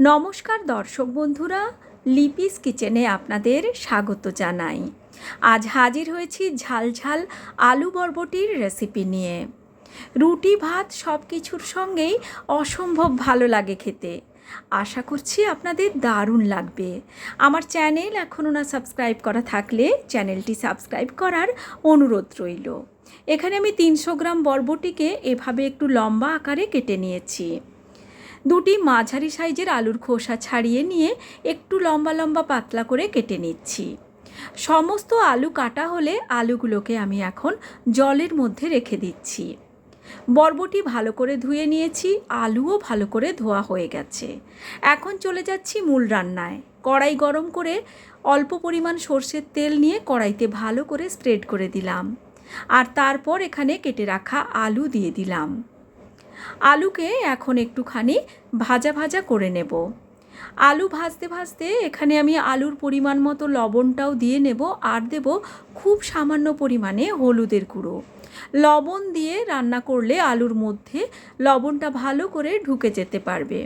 নমস্কার দর্শক বন্ধুরা, লিপিস কিচেনে আপনাদের স্বাগত জানাই। আজ হাজির হয়েছি ঝাল ঝাল আলু বরবটির রেসিপি নিয়ে। রুটি, ভাত সব কিছুর সঙ্গেই অসম্ভব ভালো লাগে খেতে। আশা করছি আপনাদের দারুণ লাগবে। আমার চ্যানেল এখনও না সাবস্ক্রাইব করা থাকলে চ্যানেলটি সাবস্ক্রাইব করার অনুরোধ রইল। এখানে আমি তিনশো গ্রাম বরবটিকে এভাবে একটু লম্বা আকারে কেটে নিয়েছি। দুটি মাঝারি সাইজের আলুর খোসা ছাড়িয়ে নিয়ে একটু লম্বা লম্বা পাতলা করে কেটে নিচ্ছি। সমস্ত আলু কাটা হলে আলুগুলোকে আমি এখন জলের মধ্যে রেখে দিচ্ছি। বরবটি ভালো করে ধুয়ে নিয়েছি, আলুও ভালো করে ধোয়া হয়ে গেছে। এখন চলে যাচ্ছি মূল রান্নায়। কড়াই গরম করে অল্প পরিমাণ সর্ষের তেল নিয়ে কড়াইতে ভালো করে স্প্রেড করে দিলাম। আর তারপর এখানে কেটে রাখা আলু দিয়ে দিলাম। আলুকে এখন একটুখানি ভাজা ভাজা করে নেব। আলু ভাজতে ভাজতে এখানে আমি আলুর পরিমাণ মতো লবণটাও দিয়ে নেব আর দেব খুব সামান্য পরিমাণে হলুদের গুঁড়ো। লবণ দিয়ে রান্না করলে আলুর মধ্যে লবণটা ভালো করে ঢুকে যেতে পারবে।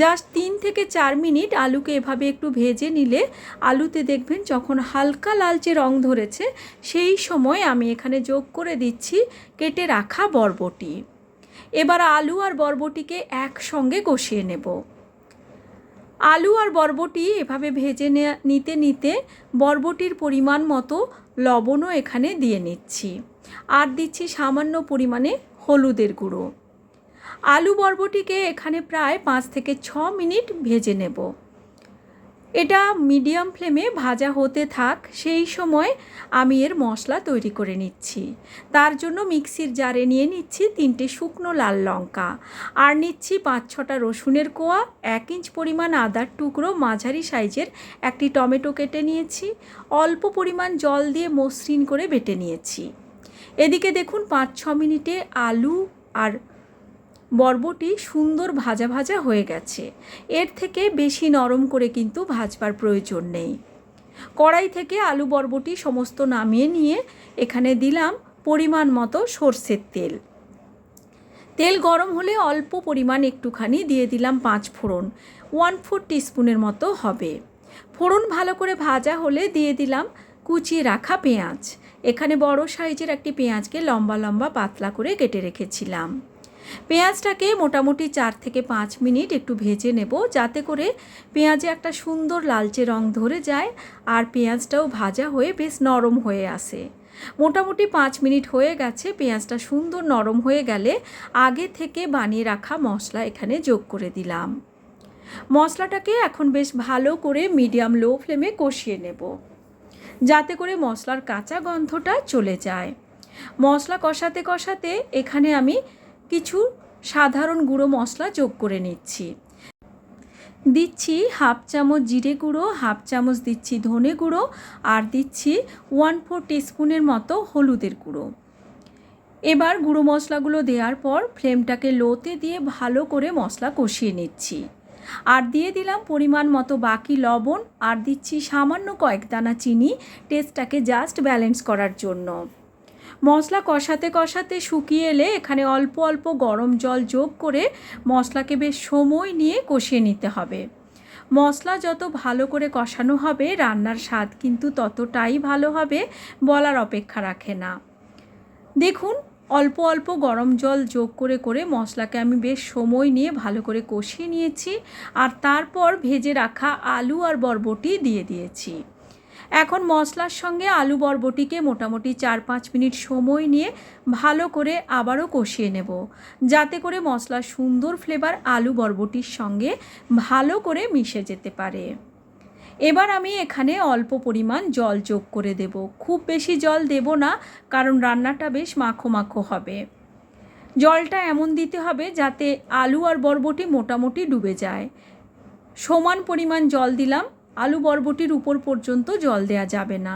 জাস্ট তিন থেকে চার মিনিট আলুকে এভাবে একটু ভেজে নিলে আলুতে দেখবেন যখন হালকা লালচে রং ধরেছে, সেই সময় আমি এখানে যোগ করে দিচ্ছি কেটে রাখা বরবটি। এবার আলু আর বরবটিকে একসঙ্গে কষিয়ে নেব। আলু আর বরবটি এভাবে ভেজে নিতে নিতে বরবটির পরিমাণ মতো লবণও এখানে দিয়ে নিচ্ছি। আর দিচ্ছি সামান্য পরিমাণে হলুদের গুঁড়ো। আলু বরবটিকে এখানে প্রায় পাঁচ থেকে ছ মিনিট ভেজে নেব। এটা মিডিয়াম ফ্লেমে ভাজা হতে থাক, সেই সময় আমি এর মশলা তৈরি করে নিচ্ছি। তার জন্য মিক্সির জারে নিয়ে নিচ্ছি তিনটে শুকনো লাল লঙ্কা আর নিচ্ছি পাঁচ ছটা রসুনের কোয়া, এক ইঞ্চ পরিমাণ আদার টুকরো মাঝারি সাইজের একটি টমেটো কেটে নিয়েছি, অল্প পরিমাণ জল দিয়ে মসৃণ করে বেটে নিয়েছি। এদিকে দেখুন পাঁচ ছ মিনিটে আলু আর বরবটি সুন্দর ভাজা ভাজা হয়ে গেছে। এর থেকে বেশি নরম করে কিন্তু ভাজবার প্রয়োজন নেই। কড়াই থেকে আলু বরবটি সমস্ত নামিয়ে নিয়ে এখানে দিলাম পরিমাণ মতো সর্ষের তেল। তেল গরম হলে অল্প পরিমাণ একটুখানি দিয়ে দিলাম পাঁচ ফোড়ন। ওয়ান ফোর টিস্পুনের মতো হবে। ফোড়ন ভালো করে ভাজা হলে দিয়ে দিলাম কুচিয়ে রাখা পেঁয়াজ। এখানে বড় সাইজের একটি পেঁয়াজকে লম্বা লম্বা পাতলা করে কেটে রেখেছিলাম। পেঁয়াজটাকে মোটামুটি চার থেকে পাঁচ মিনিট একটু ভেজে নেব, যাতে করে পেঁয়াজে একটা সুন্দর লালচে রং ধরে যায় আর পেঁয়াজটাও ভাজা হয়ে বেশ নরম হয়ে আসে। মোটামুটি পাঁচ মিনিট হয়ে গেছে, পেঁয়াজটা সুন্দর নরম হয়ে গেলে আগে থেকে বানিয়ে রাখা মশলা এখানে যোগ করে দিলাম। মশলাটাকে এখন বেশ ভালো করে মিডিয়াম লো ফ্লেমে কষিয়ে নেব, যাতে করে মশলার কাঁচা গন্ধটা চলে যায়। মশলা কষাতে কষাতে এখানে আমি কিছু সাধারণ গুঁড়ো মশলা যোগ করে নিচ্ছি। দিচ্ছি হাফ চামচ জিরে গুঁড়ো, হাফ চামচ দিচ্ছি ধনে গুঁড়ো আর দিচ্ছি ওয়ান ফোর টিস্পুনের মতো হলুদের গুঁড়ো। এবার গুঁড়ো মশলাগুলো দেওয়ার পর ফ্লেমটাকে লোতে দিয়ে ভালো করে মশলা কষিয়ে নিচ্ছি। আর দিয়ে দিলাম পরিমাণ মতো বাকি লবণ আর দিচ্ছি সামান্য কয়েক দানা চিনি, টেস্টটাকে জাস্ট ব্যালেন্স করার জন্য। মশলা কষাতে কষাতে শুকিয়ে এলে এখানে অল্প অল্প গরম জল যোগ করে মশলাকে বেশ সময় নিয়ে কষিয়ে নিতে হবে। মশলা যত ভালো করে কষানো হবে, রান্নার স্বাদ কিন্তু ততটাই ভালো হবে বলার অপেক্ষা রাখে না। দেখুন, অল্প অল্প গরম জল যোগ করে করে মশলাকে আমি বেশ সময় নিয়ে ভালো করে কষিয়ে নিয়েছি আর তারপর ভেজে রাখা আলু আর বরবটি দিয়ে দিয়েছি। এখন মশলার সঙ্গে আলু বরবটিকে মোটামুটি চার পাঁচ মিনিট সময় নিয়ে ভালো করে আবারও কষিয়ে নেব। যাতে করে মশলার সুন্দর ফ্লেভার আলু বরবটির সঙ্গে ভালো করে মিশে যেতে পারে। এবার আমি এখানে অল্প পরিমাণ জল যোগ করে দেব। খুব বেশি জল দেব না, কারণ রান্নাটা বেশ মাখো মাখো হবে। জলটা এমন দিতে হবে যাতে আলু আর বরবটি মোটামুটি ডুবে যায়। সমান পরিমাণ জল দিলাম আলু বরবটির উপর পর্যন্ত জল দেওয়া যাবে না।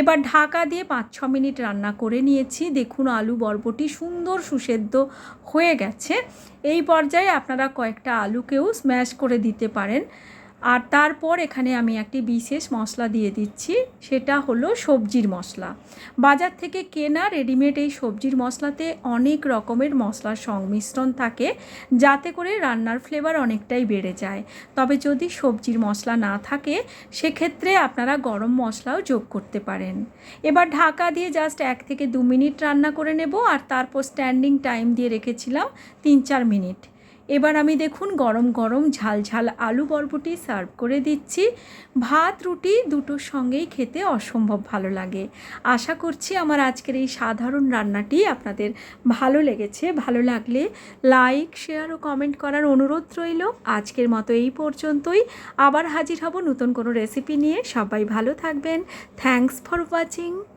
এবার ঢাকা দিয়ে পাঁচ ছ মিনিট রান্না করে নিয়েছি। দেখুন, আলু বরবটি সুন্দর সুসেদ্ধ হয়ে গেছে। এই পর্যায়ে আপনারা কয়েকটা আলুকেও স্ম্যাশ করে দিতে পারেন। আর তারপর এখানে আমি একটি বিশেষ মশলা দিয়ে দিচ্ছি, সেটা হলো সবজির মশলা। বাজার থেকে কেনা রেডিমেড এই সবজির মশলাতে অনেক রকমের মশলার সংমিশ্রণ থাকে, যাতে করে রান্নার ফ্লেভার অনেকটাই বেড়ে যায়। তবে যদি সবজির মশলা না থাকে, সেক্ষেত্রে আপনারা গরম মশলাও যোগ করতে পারেন। এবার ঢাকা দিয়ে জাস্ট এক থেকে দু মিনিট রান্না করে নেব, আর তারপর স্ট্যান্ডিং টাইম দিয়ে রেখেছিলাম তিন চার মিনিট। এবার আমি দেখুন গরম গরম ঝাল ঝাল আলু বরবটি সার্ভ করে দিচ্ছি। ভাত, রুটি দুটোর সঙ্গেই খেতে অসম্ভব ভালো লাগে। আশা করছি আমার আজকের এই সাধারণ রান্নাটি আপনাদের ভালো লেগেছে। ভালো লাগলে লাইক, শেয়ার ও কমেন্ট করার অনুরোধ রইল। আজকের মতো এই পর্যন্তই। আবার হাজির হব নতুন কোনো রেসিপি নিয়ে। সবাই ভালো থাকবেন। Thanks for watching.